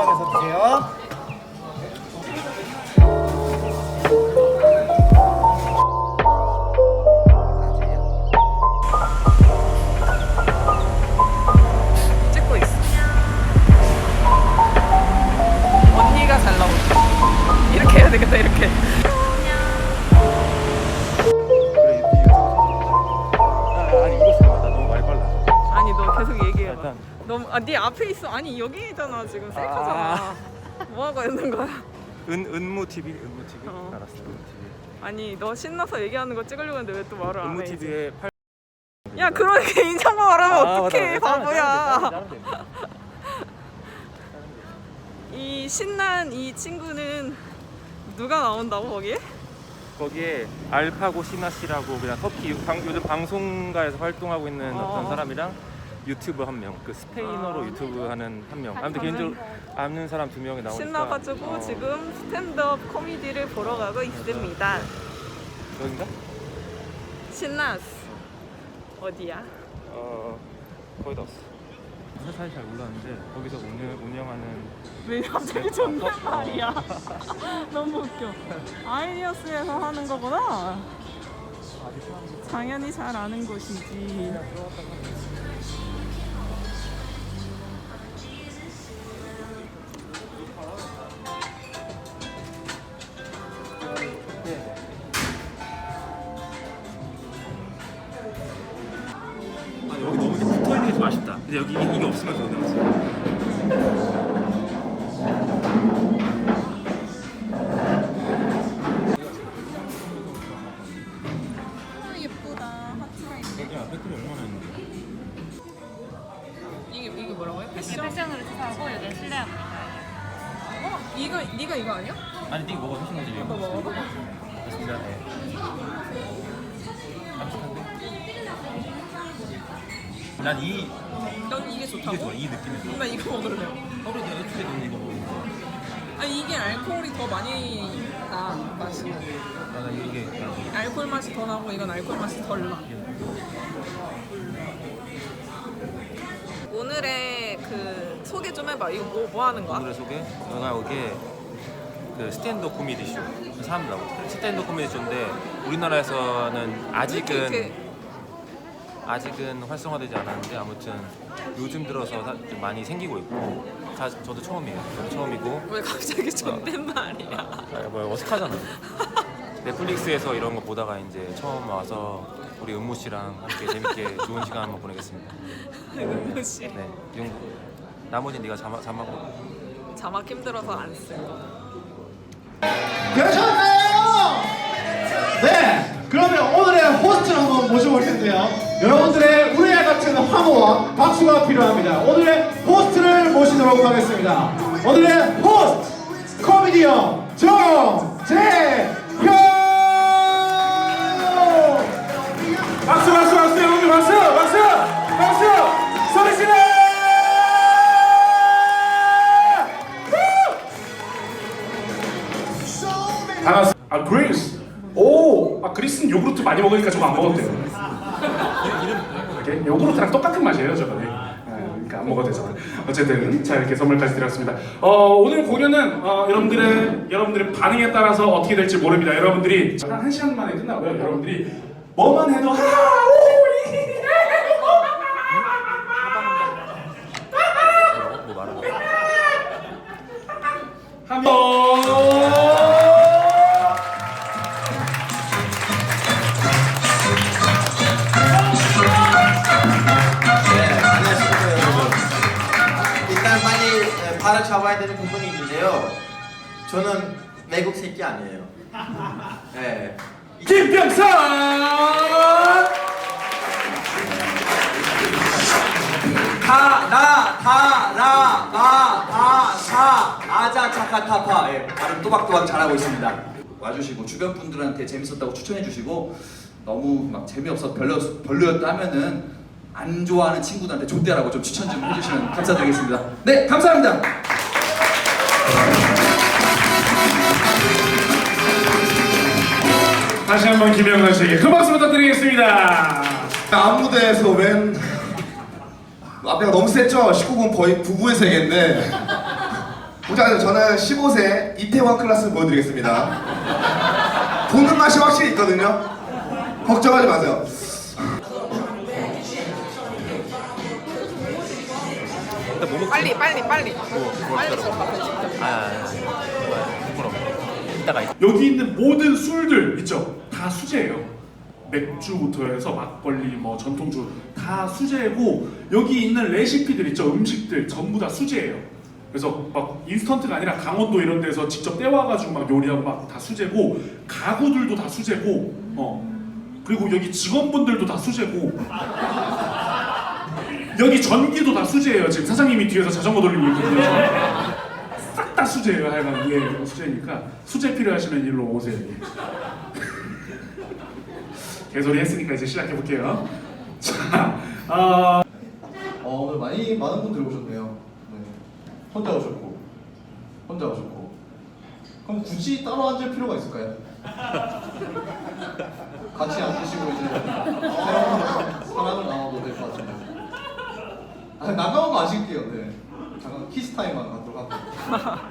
이동하면서 드세요. 이렇게 해야 되겠다, 이렇게. 너무, 아, 네 앞에 있어. 아니, 여기잖아, 지금. 셀카잖아. 뭐 하고 있는 거야? 은 은무 TV 은무 TV 어. 알았어 은무 TV. 아니, 너 신나서 얘기하는 거 찍으려고 했는데 왜 또 말을 안 은무 해? 이제? TV에 팔. 야, 그러니까 인상만 말하면 아, 어떡해. 바보야. 이 신난 이 친구는 누가 나온다고, 거기에? 거기에 알파고 시나 씨라고 그냥 터키 방, 요즘 방송가에서 활동하고 있는 어. 어떤 사람이랑 유튜브 한 명, 그 스페인어로 아. 유튜브 하는 한 명. 아무튼 개인적으로 아는 사람 두 명이 나오니까. 신나가지고 어, 지금 스탠드업 코미디를 보러 가고 있습니다. 여긴가? 신나스 어디야? 어 거의 다 왔어. 사실 잘 몰랐는데 거기서 운영, 운영하는 왜 갑자기 존댓말이야? 너무 웃겨. 아이디어스에서 하는 거구나. 당연히 잘 아는 곳이지. 근데 여기 이게, 없으면 더 나았어. 예 난 이 넌 이게? 이게 좋아, 이 느낌이 좋아. 나 이거 먹을래요. 하루 내가 애초에 너는 이거 먹어. 아니 이게 알코올이 더 많이 나 맛이. 나는 이게 알코올 맛이 더 나고 이건 알코올 맛이 덜 나. 오늘의 그 소개 좀 해봐. 이거 뭐, 뭐 하는 거야? 오늘의 소개 영화 이게 그 스탠드 코미디 쇼 사람 나오고 스탠드 코미디 쇼인데 우리나라에서는 아직은 이렇게 아직은 활성화되지 않았는데 아무튼 요즘 들어서 사- 좀 많이 생기고 있고 다 저도 처음이에요. 저도 처음이고 왜 갑자기 존댓말이야? 아, 뭐 어색하잖아. 넷플릭스에서 이런 거 보다가 이제 처음 와서 우리 은무 씨랑 함께 재밌게 좋은 시간 한번 보내겠습니다. 은무 씨 네, 용 나머지 네가 자막 자막 자막 힘들어서 안쓸 거. 네, 그러면 오늘의 호스트를 한번 모셔볼 텐데요. 여러분들의 우레와 같은 환호와 박수가 필요합니다. 오늘의 호스트를 모시도록 하겠습니다. 오늘의 호스트 코미디언 정재현. 박수 박수 박수 여러분들 박수 박수 박수 소리 질러! 반갑습니다. 아 그리스. 오, 아 그리스는 요구르트 많이 먹으니까 저거 안 먹어도 돼요. 요구르트랑 똑같은 맛이에요, 저거. 네. 그러니까 안 먹어도 되잖아. 어쨌든 자 이렇게 선물까지 드렸습니다. 어, 오늘 공연은 어, 여러분들의 여러분들의 반응에 따라서 어떻게 될지 모릅니다. 여러분들이 한 1시간 만에 끝나고요. 여러분들이 뭐만 해도 하 오, 차카타파. 예, 발음 또박또박 잘하고 있습니다. 와주시고 주변 분들한테 재밌었다고 추천해주시고 너무 막 재미없어 별로 별로였다 하면은 안 좋아하는 친구들한테 좆대라고 좀 추천 좀 해주시면 감사드리겠습니다. 네, 감사합니다. 다시 한번 김영선 씨에게 큰 박수 부탁드리겠습니다. 안무대에서 웬 앞에가 너무 셌죠? 19금 거의 부부의 세계인데 보자 저는 15세 이태원 클래스 보여드리겠습니다. 보는 맛이 확실히 있거든요. 걱정하지 마세요. 빨리 빨리 빨리. 뭐, 뭐 빨리 진짜. 아, 아, 아. 부끄러워. 이따가 있- 여기 있는 모든 술들 있죠? 다 수제예요. 맥주부터 해서 막걸리, 뭐 전통주 다 수제고 여기 있는 레시피들 있죠? 음식들 전부 다 수제예요. 그래서 막 인스턴트가 아니라 강원도 이런 데서 직접 떼와가지고 막 요리하고 막 다 수제고 가구들도 다 수제고 어 그리고 여기 직원분들도 다 수제고 여기 전기도 다 수제예요. 지금 사장님이 뒤에서 자전거 돌리고 있거든요. 싹 다 수제예요. 하여간 예 수제니까 수제 필요하시면 일로 오세요. 개소리 했으니까 이제 시작해 볼게요. 자, 아 어, 오늘 많이 많은 분들 오셨네요. 네. 혼자 오셨고, 혼자 오셨고. 그럼 굳이 따로 앉을 필요가 있을까요? 같이 앉으시고 이제 사람을 나눠도 될 것 같은데. 아, 나가면 거 아실게요. 네. 잠깐 키스 타임만 갖도록 할게요.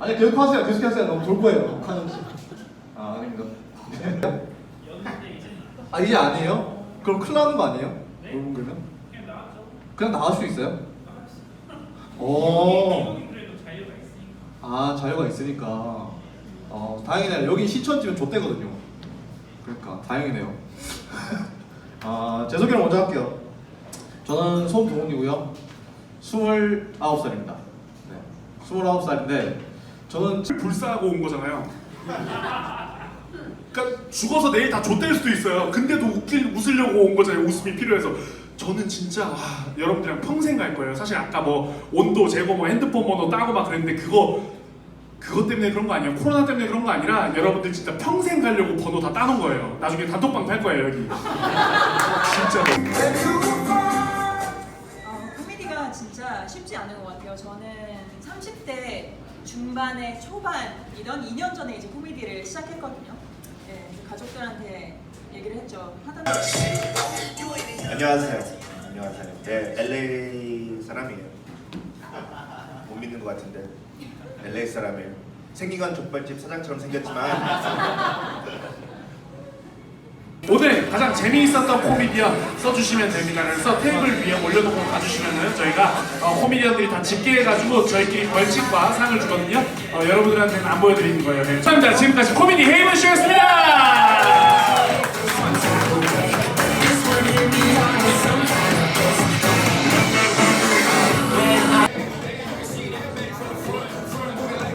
아니 계속 하세요. 계속 하세요. 너무 돌 거예요. 녹화는. 아 아닙니다. 네. 아 이제 아니에요? 그럼 큰일 나는 거 아니에요? 놀고 그러면? 그냥 나갈 수 있어요? 오. 아 자유가 있으니까. 어 다행이네요. 여기 시천지면 좆대거든요. 그러니까 다행이네요. 아 제 소개를 먼저 할게요. 저는 손동훈이고요. 29살입니다. 네. 29살인데 저는 불사하고 온 거잖아요. 죽어서 내일 다 좆될 수도 있어요. 근데도 웃길 웃으려고 온 거잖아요. 웃음이 필요해서. 저는 진짜 와, 여러분들이랑 평생 갈 거예요. 사실 아까 뭐 온도 재고 뭐 핸드폰 번호 따고 막 그랬는데 그거 그것 때문에 그런 거 아니에요. 코로나 때문에 그런 거 아니라 여러분들 진짜 평생 가려고 번호 다 따놓은 거예요. 나중에 단톡방 탈 거예요 여기. 진짜로. 어, 코미디가 진짜 쉽지 않은 것 같아요. 저는 30대 중반에 초반이던 2년 전에 이제 코미디를 시작했거든요. 네, 가족들한테 얘기를 했죠. 하다 안녕하세요. 안녕하세요. 네, LA 사람이에요. 못 믿는 것 같은데 LA 사람이에요. 생긴 건 족발집 사장처럼 생겼지만 오늘 가장 재미있었던 코미디언 써주시면 됩니다. 그래서 테이블 위에 올려놓고 가주시면은 저희가 어, 코미디언들이 다 집계해가지고 저희끼리 벌칙과 상을 주거든요. 어, 여러분들한테는 안 보여드리는 거예요. 네. 감사합니다. 지금까지 코미디 헤이븐 쇼였습니다.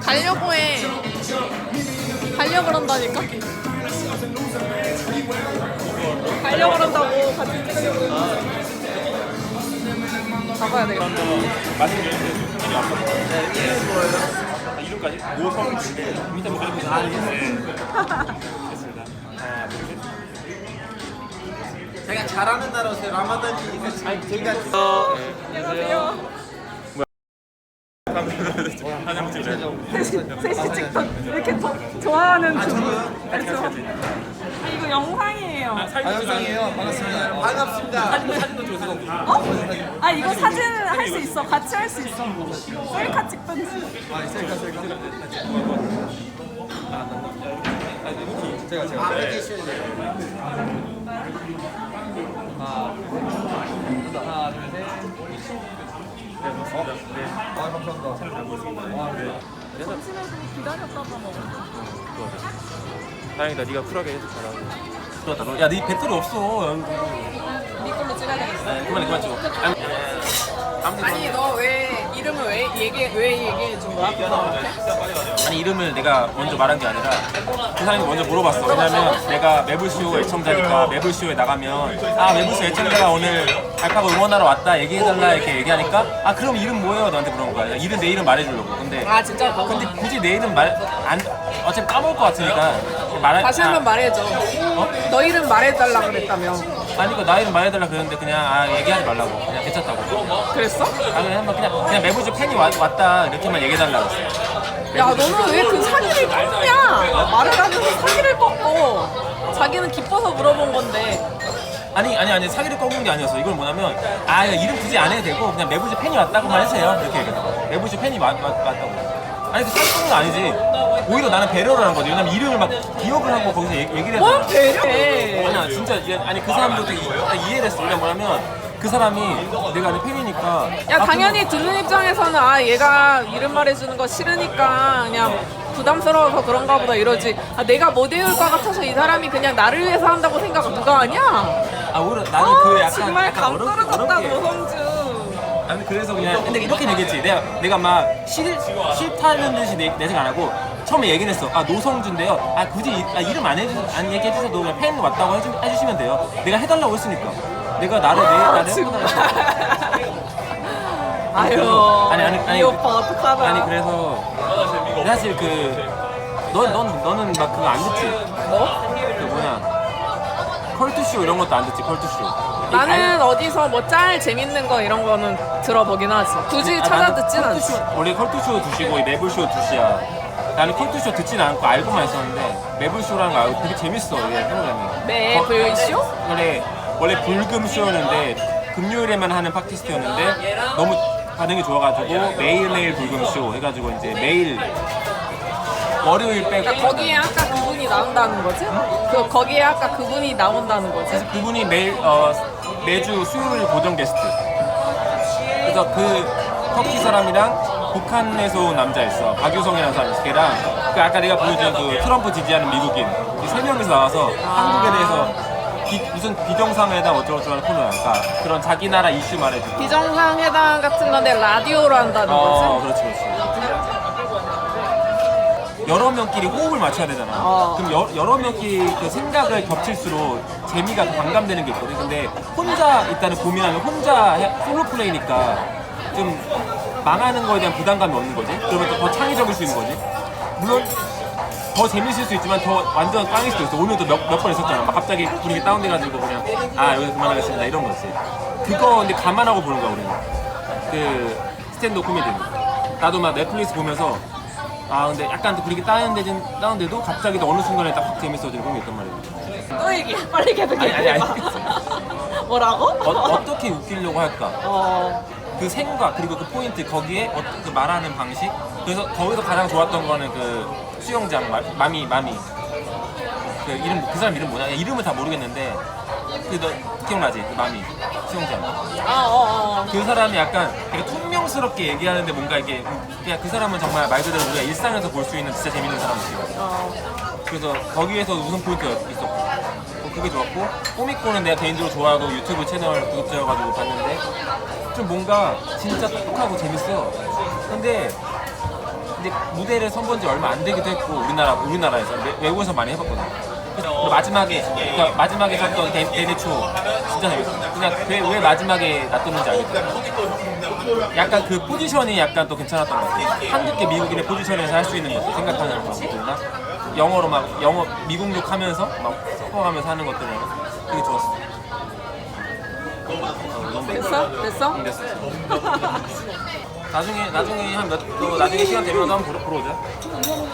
가려고 해. 가려 그런다니까. 가려 그런다고 같이 찍으려고. 잡아야 되겠다. 맛있는 게 있는데 손이 아파. 네, 이름 뭐예요? 이름까지? 오성 밑에 뭐 그리고 아, 네. 됐습니다. 하나, 둘, 셋. 제가 잘하는 나라에서 라마단이니까 저희가 네. 안녕하세요. 한영 찍어요. 셋이 찍던 이렇게 더 좋아하는 중. 그래서 이거 영상이에요. 영상이에요. 반갑습니다. 반갑습니다. 사진도 찍어서 어? 아 이거 사진 할 수 있어. 같이 할 수 있어. 셀카 찍던지. 아, 셀카 셀카. 제가 제가. 아, 이렇게 있어야 돼요. 하나, 하나, 둘, 셋. 네. 아, 감사합니다. 아, 네. 점심에서 기다렸다가 먹어. 다행이다. 네가 쿨하게 해서 잘하고. 좋았다. 야, 네 배터리 없어. 네 걸로 찍어야 되겠어. 그만 그만 찍어. 아니 너 왜 이름을 왜 얘기 왜 얘기해 준 거야? 아니 이름을 내가 먼저 말한 게 아니라 그 사람이 먼저 물어봤어. 왜냐면 내가 매불쇼 애청자니까 매불쇼에 나가면 아 매불쇼 애청자가 오늘 알파고 응원하러 왔다 얘기해달라 이렇게 얘기하니까 아 그럼 이름 뭐예요? 너한테 물어본 거야. 이름 내 이름 말해주려고. 근데 아 진짜? 근데 굳이 내 이름 말안 어차피 까먹을 것 같으니까 말할 다시 한 번 말해줘. 너 이름 말해달라 그랬다며. 아니 그나 이름 말해달라 그랬는데 그냥 아 얘기하지 말라고 그냥 괜찮다고. 그랬어? 아 그냥 한번 그냥 그냥 매불쇼 팬이 와, 왔다 이렇게만 얘기해달라고. 야 너는 왜 그 사기를 꺾냐? 말을 하면서 사기를 꺾고 자기는 기뻐서 물어본 건데 아니 아니 아니 사기를 꺾는 게 아니었어. 이건 뭐냐면 아 이름 굳이 안 해도 되고 그냥 매부쇼 팬이 왔다고만 해주세요. 이렇게 얘기했어. 매부쇼 팬이 왔, 왔, 왔다고. 아니 그 사기꾼은 아니지. 오히려 나는 배려를 한 거지. 왜냐면 이름을 막 기억을 하고 거기서 얘기, 얘기를 뭐 했잖아. 배려해. 아니야 진짜 이해- 아니 그 사람도 되게 이- 나 이해를 했어. 왜냐면 뭐냐면 그 사람이 내가 내 팬이니까. 야 아, 당연히 듣는 입장에서는 아 얘가 이름 말해주는 거 싫으니까 그냥 부담스러워서 그런가 보다 이러지 아 내가 못 외울 것 같아서 이 사람이 그냥 나를 위해서 한다고 생각 누가 하냐 아 오히려 나는 아, 그 약간 정말 약간 감 어렵- 떨어졌다 어렵게 노성주 아니 그래서 그냥 근데 이렇게 얘기했지 내가 내가 막 싫, 싫다는 듯이 내, 내색 안 하고 처음에 얘기는 했어. 아 노성준인데요. 아 굳이 이, 아, 이름 안, 해주, 안 얘기해 주셔도 그냥 팬 왔다고 해주, 해주시면 돼요. 내가 해달라고 했으니까. 내가 나를 내 아, 나를 정말 해달라고 아유 아니, 아니, 아니, 이 오빠 어떡하나. 아니 그래서 사실 그 넌 넌 너는 막 그거 안 듣지? 뭐? 그 뭐냐 컬투쇼 이런 것도 안 듣지 컬투쇼. 나는 어디서 뭐 짤 재밌는 거 이런 거는 들어보긴 하지. 굳이 아, 찾아 듣진 않지. 컬투쇼, 원래 컬투쇼 두시고 이 매블쇼 두시야. 나는 컬투쇼 듣진 않고 알고만 있었는데 매블쇼라는 거 알고 되게 재밌어 이게 프로그램이. 매불쇼? 원래 원래 불금쇼였는데 금요일에만 하는 팟캐스트였는데 너무 반응이 좋아가지고 매일매일 불금쇼 해가지고 이제 매일 월요일 빼고 그러니까 거기에 아까 그분이 나온다는 거지? 그 거기에 아까 그분이 나온다는 거지? 그래서 그분이 매일 어, 매주 수요일 고정 게스트. 그래서 그 터키 사람이랑 북한에서 온 남자 있어. 박유성이라는 사람 있어. 걔랑 그 아까 내가 보여준 그 트럼프 지지하는 미국인 이 세 명이서 나와서 한국에 대해서 비- 무슨 비정상회담 어쩌고저쩌고 하는 코너야. 그러니까 그런 자기 나라 이슈 말해주고. 비정상회담 같은 건데 라디오로 한다는 어, 거지? 그렇지, 그렇지. 여러 명끼리 호흡을 맞춰야 되잖아. 어. 그럼 여, 여러 명끼리 그 생각을 겹칠수록 재미가 더 반감되는 게 있거든. 근데 혼자 일단은 고민하면 혼자 해- 솔로 플레이니까 좀 망하는 거에 대한 부담감이 없는 거지. 그러면 또 더 창의적일 수 있는 거지. 물론 더 재밌을 수 있지만 더 완전 꽝일 수도 있어. 오늘도 몇 몇 번 있었잖아. 막 갑자기 분위기 다운돼가지고 그냥 아 여기서 그만하겠습니다 이런 거지. 그거 근데 감안하고 보는 거야 우리는. 그 스탠드 코미디는. 나도 막 넷플릭스 보면서 아 근데 약간 또 분위기 다운되진 다운돼도 갑자기 또 어느 순간에 딱 확 재밌어지는 그런 게 있단 말이야. 또 얘기해 빨리 계속 아니, 아니, 아니. 얘기해봐 뭐라고? 어, 어떻게 웃기려고 할까? 어, 그 생각 그리고 그 포인트 거기에 어, 그 말하는 방식? 그래서 거기서 가장 좋았던 거는 그 수영장 마, 마미 마미. 그 이름 그 사람 이름 뭐냐? 이름을 다 모르겠는데 그너 기억나지? 그 마미. 수영장. 아, 어, 어. 그 사람이 약간 되게 퉁명스럽게 얘기하는데 뭔가 이게 그냥 그 사람은 정말 말 그대로 우리가 일상에서 볼 수 있는 진짜 재밌는 사람이에요. 어. 그래서 거기에서 웃음 포인트가 있었고 어, 그게 좋았고 꼬미꼬는 내가 개인적으로 좋아하고 유튜브 채널 구독자여가지고 봤는데 좀 뭔가 진짜 똑똑하고 재밌어 근데 이제 무대를 선본 지 얼마 안 되기도 했고 우리나라 우리나라에서 외- 외국에서 많이 해봤거든. 그리고 마지막에 그러니까 마지막에 데- 데뷔초 진짜 재밌어. 그냥 왜, 왜 마지막에 놔뒀는지 알겠어. 약간 그 포지션이 약간 또 괜찮았던 것 같아. 한국계 미국인의 포지션에서 할 수 있는 것들 생각하는 것들이나 영어로 막 영어 미국 욕 하면서 막 섞어가면서 하는 것들이 되게 좋았어. 어, 너무 됐어? 됐어? 응, 됐어. 나중에 나중에 한몇또 나중에 시간 되면 한번 보러, 보러 오자.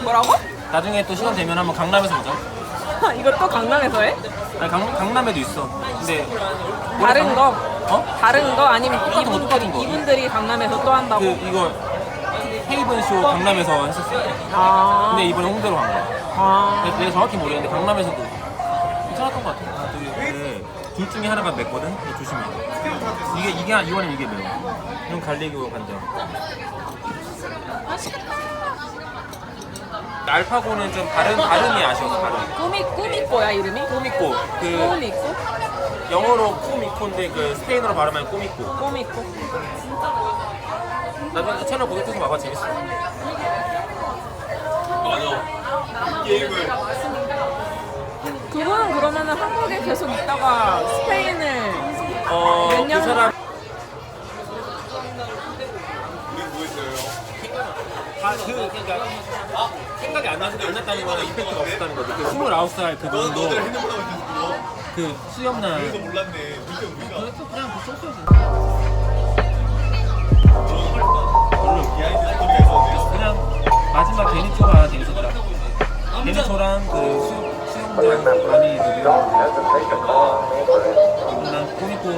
뭐라고? 나중에 또 시간 되면 한번 강남에서 보자. 이거 또 강남에서 해? 아니, 강, 강남에도 있어. 근데 다른 거? 어? 다른 거 아니면 똑같은 거, 이분들이, 똑같은 거. 이분들이 강남에서 또 한다고? 그 이거 헤이븐 쇼 강남에서 했었어. 아, 근데 이번에 홍대로 간 거야. 아, 내가, 내가 정확히 모르겠는데 강남에서도 괜찮았던 것 같아. 아, 되게 그, 둘 중에 하나가 맵거든. 그거 조심해. 이게 이게 이거는 이게 매워. 이건 갈리고 간장. 알파고는 좀 발음 발음이 아쉬웠어 발음. 꿈이, 꿈이꼬야 이름이? 꼬미꼬 그 꿈이꼬? 영어로 꼬미꼬인데 그 스페인어로 발음하면 꼬미꼬. 꿈이꼬 나도 채널 구독해서 봐봐 재밌어. 그분은 그러면 은 한국에 계속 있다가 스페인을 어, 몇그 년- 사람 아, 그, 그러니까 생각이 안 나서 안 났다는 거는 임팩트가 없었다는 거지. 그 29살 그분도 그 수염날 그래서 몰랐네. 그래서 그냥 그 소스였어. 그냥 마지막 데니초가 재밌었다. 데미토랑 그 수, 수영장 많이 누비랑 누구랑 꼬리꼬리